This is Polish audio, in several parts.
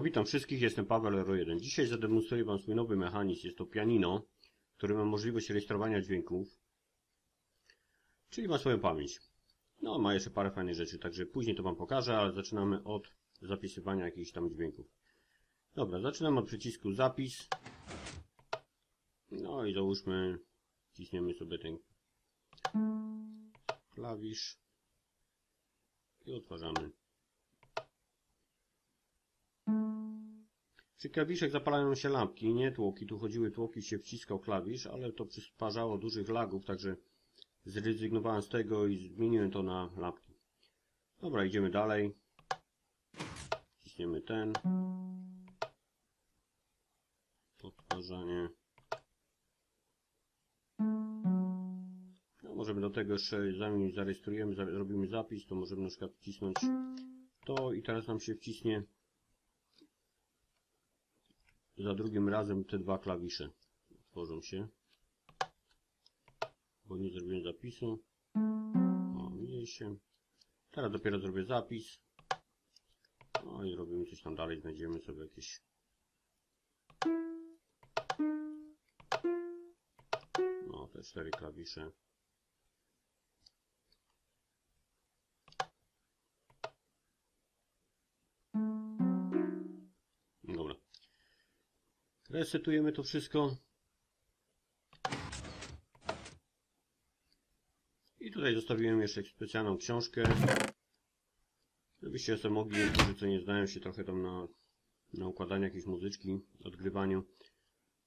No witam wszystkich, jestem Paweł Ero 1. Dzisiaj zademonstruję Wam swój nowy mechanizm. Jest to pianino, który ma możliwość rejestrowania dźwięków, czyli ma swoją pamięć. No, ma jeszcze parę fajnych rzeczy, także później to Wam pokażę, ale zaczynamy od zapisywania jakichś tam dźwięków. Dobra, zaczynamy od przycisku zapis. No i załóżmy, wciśniemy sobie ten klawisz i odtwarzamy. Przy klawiszach zapalają się lampki, nie tłoki. Tu chodziły tłoki, się wciskał klawisz, ale to przysparzało dużych lagów, także zrezygnowałem z tego i zmieniłem to na lampki. Dobra, idziemy dalej. Wciśniemy ten. Odtwarzanie. No, możemy do tego jeszcze, zanim zarejestrujemy, zrobimy zapis, to możemy na przykład wcisnąć to i teraz nam się wciśnie za drugim razem te dwa klawisze tworzą się. Bo nie zrobiłem zapisu. O, mniej się. Teraz dopiero zrobię zapis. No i robimy coś tam dalej, znajdziemy sobie jakieś no te cztery klawisze. Resetujemy to wszystko. I tutaj zostawiłem jeszcze specjalną książkę. Żebyście sobie mogli, niektórzy co nie znają się trochę tam na, na układaniu jakiejś muzyczki, odgrywaniu.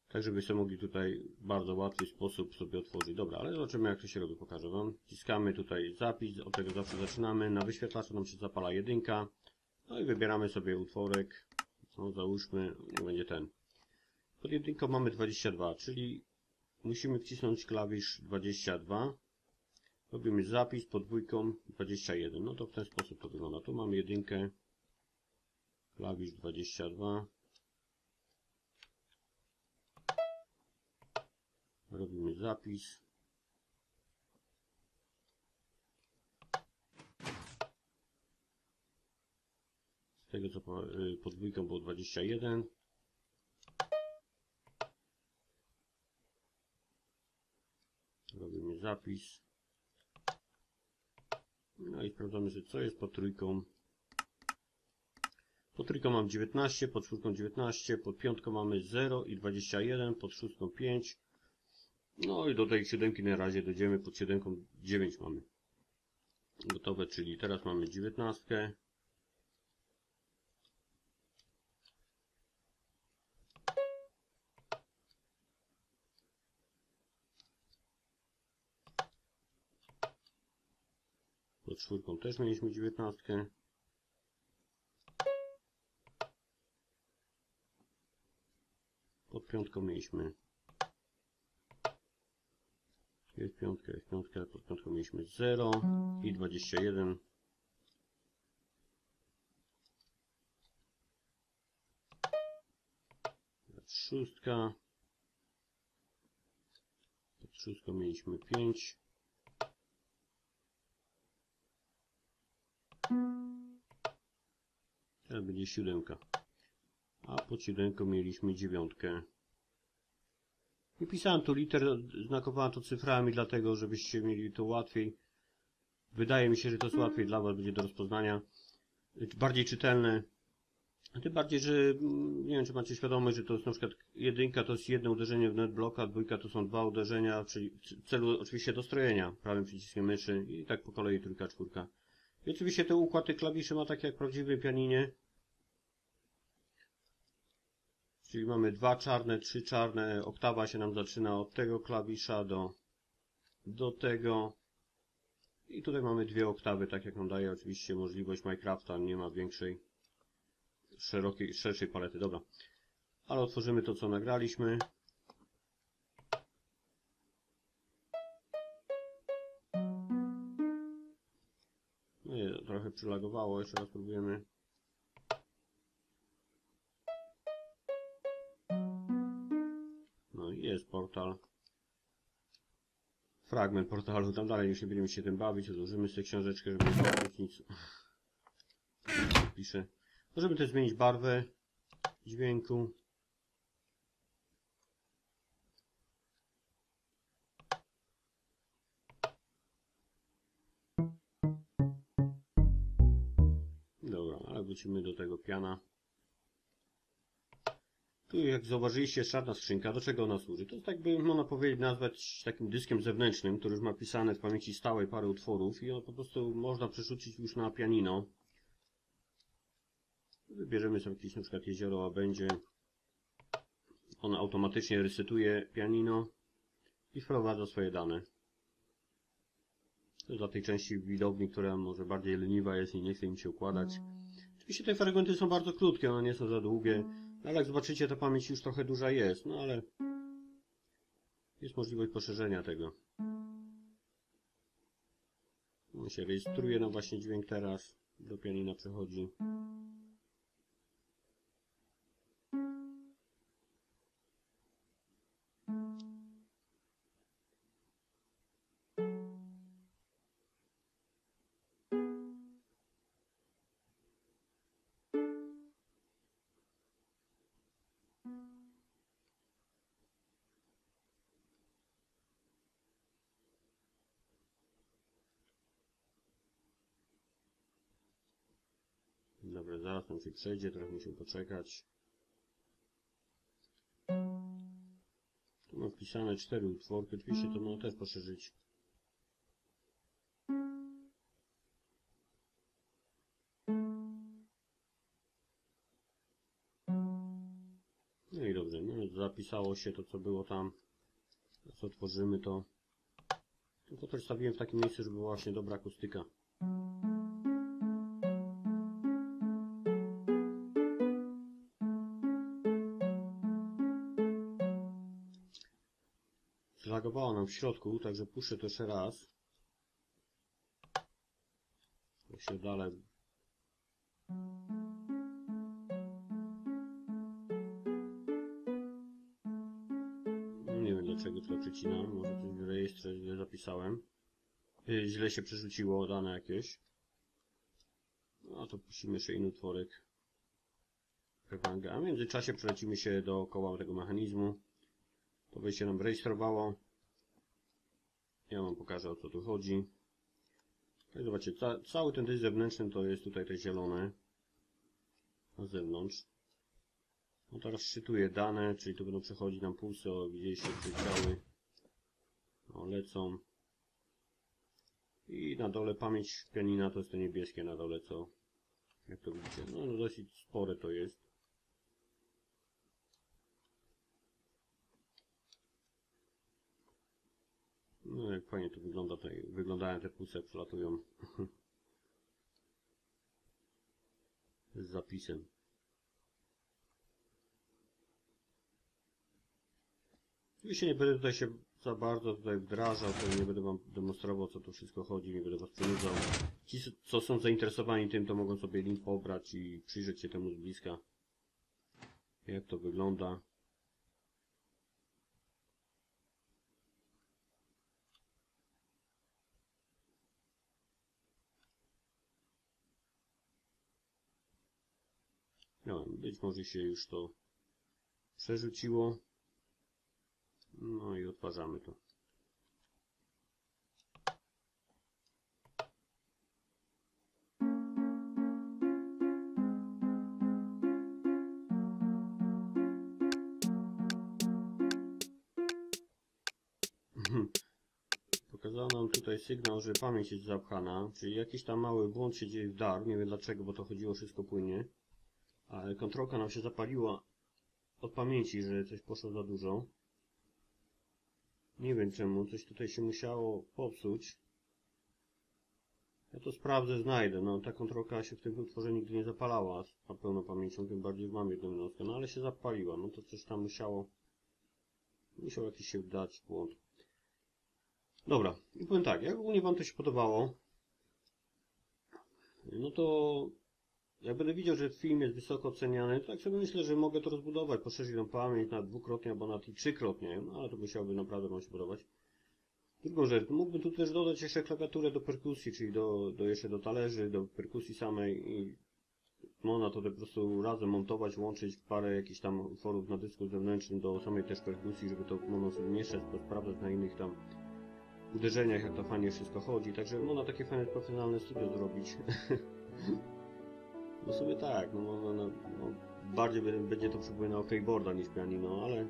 Tak żeby sobie mogli tutaj w bardzo łatwy sposób sobie otworzyć. Dobra, ale zobaczymy jak to się robi, pokażę Wam. Wciskamy tutaj zapis, od tego zawsze zaczynamy. Na wyświetlaczu nam się zapala jedynka. No i wybieramy sobie utworek. No załóżmy, nie będzie ten. Pod jedynką mamy 22, czyli musimy wcisnąć klawisz 22. Robimy zapis pod dwójką 21. No to w ten sposób to wygląda. Tu mamy jedynkę, klawisz 22. Robimy zapis. Z tego co pod dwójką było 21. Robimy zapis. No i sprawdzamy, że co jest pod trójką. Pod trójką mam 19, pod czwórką 19, pod piątką mamy 0 i 21, pod szóstką 5. No i do tej siódemki na razie dojdziemy, pod siódemką 9 mamy. Gotowe, czyli teraz mamy 19. Pod czwórką też mieliśmy dziewiętnastkę. Pod piątką mieliśmy jest piątka, jest piątka, pod piątką mieliśmy 0 i 21. Szóstka. Pod szóstką mieliśmy 5. będzie siódemka. A pod siódemką mieliśmy dziewiątkę. Nie pisałem tu liter, znakowałem to cyframi, dlatego żebyście mieli to łatwiej. Wydaje mi się, że to jest łatwiej dla Was, będzie do rozpoznania. Bardziej czytelne. Tym bardziej, że mm, nie wiem, czy macie świadomość, że to jest na przykład jedynka to jest jedno uderzenie w netblocka, dwójka to są dwa uderzenia, czyli w celu oczywiście dostrojenia prawym przyciskiem myszy i tak po kolei trójka, czwórka. I oczywiście ten układ tych klawiszy ma tak jak w prawdziwym pianinie. Czyli mamy dwa czarne, trzy czarne, oktawa się nam zaczyna od tego klawisza do, do tego. I tutaj mamy dwie oktawy, tak jak nam daje oczywiście możliwość Minecrafta, nie ma większej, szerokiej, szerszej palety. Dobra, ale otworzymy to co nagraliśmy. No trochę przylagowało, jeszcze raz próbujemy. Fragment portalu, tam dalej już nie będziemy się tym bawić, odłożymy sobie książeczkę, żeby nie zobaczyć nic. Piszę. Możemy też zmienić barwę. dźwięku. Dobra, ale wrócimy do tego piana. Tu jak zauważyliście jest czarna skrzynka, do czego ona służy? To jest tak by można powiedzieć nazwać takim dyskiem zewnętrznym, który już ma pisane w pamięci stałej parę utworów i on po prostu można przerzucić już na pianino. Wybierzemy sobie jakieś na przykład jezioro, a będzie on automatycznie resetuje pianino i wprowadza swoje dane. To dla tej części widowni, która może bardziej leniwa jest i nie chce im się układać. Oczywiście te fragmenty są bardzo krótkie, one nie są za długie. Ale jak zobaczycie, ta pamięć już trochę duża jest, no ale jest możliwość poszerzenia tego. On się rejestruje, no właśnie dźwięk teraz do pianina przechodzi. Dobra, zaraz tam się przejdzie, trochę musimy poczekać. Tu mam wpisane cztery utworki, oczywiście to można też poszerzyć. No i dobrze, no zapisało się to co było tam. Teraz otworzymy to. Tylko to stawiłem w takim miejscu, żeby była właśnie dobra akustyka. Zlagowało nam w środku, także puszczę to jeszcze raz. Jak się dalej. Nie wiem dlaczego to przycinam, może coś w rejestrze źle zapisałem. Yy, Źle się przerzuciło dane jakieś. No to puścimy jeszcze inny utworek. A w międzyczasie przelecimy się dookoła tego mechanizmu. To wejście nam rejestrowało. Ja wam pokażę o co tu chodzi. Tak, zobaczcie, ca cały ten dysk zewnętrzny to jest tutaj te zielone na zewnątrz. No teraz szczytuje dane, czyli tu będą przechodzić nam pulsy, o, widzieliście, przeciały. O, lecą. I na dole pamięć pianina to jest to niebieskie na dole, co jak to widzicie. No, no dosyć spore to jest. No jak fajnie to wygląda tutaj. Wyglądają te jak przelatują. Z zapisem. Oczywiście nie będę tutaj się za bardzo tutaj wdrażał, to nie będę wam demonstrował co to wszystko chodzi, nie będę was przynudzał. Ci co są zainteresowani tym to mogą sobie link pobrać i przyjrzeć się temu z bliska. Jak to wygląda. No, być może się już to przerzuciło. No i odtwarzamy to. Pokazało nam tutaj sygnał, że pamięć jest zapchana, czyli jakiś tam mały błąd się dzieje w DAR, nie wiem dlaczego, bo to chodziło wszystko płynnie. Ale kontrolka nam się zapaliła od pamięci, że coś poszło za dużo. Nie wiem czemu, coś tutaj się musiało popsuć. Ja to sprawdzę, znajdę. No, ta kontrolka się w tym utworze nigdy nie zapalała z pełną pamięcią, tym bardziej mam jedną jednostkę. No ale się zapaliła, no to coś tam musiało... Musiał jakiś się dać błąd. Dobra, i powiem tak, jak ogólnie Wam to się podobało, no to jak będę widział, że film jest wysoko oceniany, to tak sobie myślę, że mogę to rozbudować, poszerzyć tą pamięć na dwukrotnie albo na trzykrotnie, no ale to musiałoby naprawdę Wam się. Drugą rzecz, mógłbym tu też dodać jeszcze klawiaturę do perkusji, czyli do, do jeszcze do talerzy, do perkusji samej i można to po prostu razem montować, łączyć parę jakichś tam utworów na dysku zewnętrznym do samej też perkusji, żeby to można sobie mieszać, sprawdzać na innych tam uderzeniach, jak to fajnie wszystko chodzi. Także można takie fajne profesjonalne studio zrobić. no sobie tak, no, no, no, no bardziej będzie to przypominało keyboarda niż pianino, ale,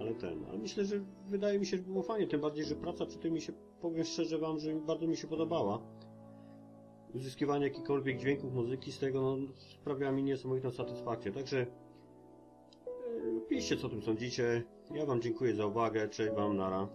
ale ten. Ale myślę, że wydaje mi się, że było fajnie, tym bardziej, że praca przy tym mi się, powiem szczerze wam, że bardzo mi się podobała. Uzyskiwanie jakichkolwiek dźwięków muzyki z tego no, sprawia mi niesamowitą satysfakcję. Także e, piszcie co o tym sądzicie. Ja wam dziękuję za uwagę. Cześć wam, nara.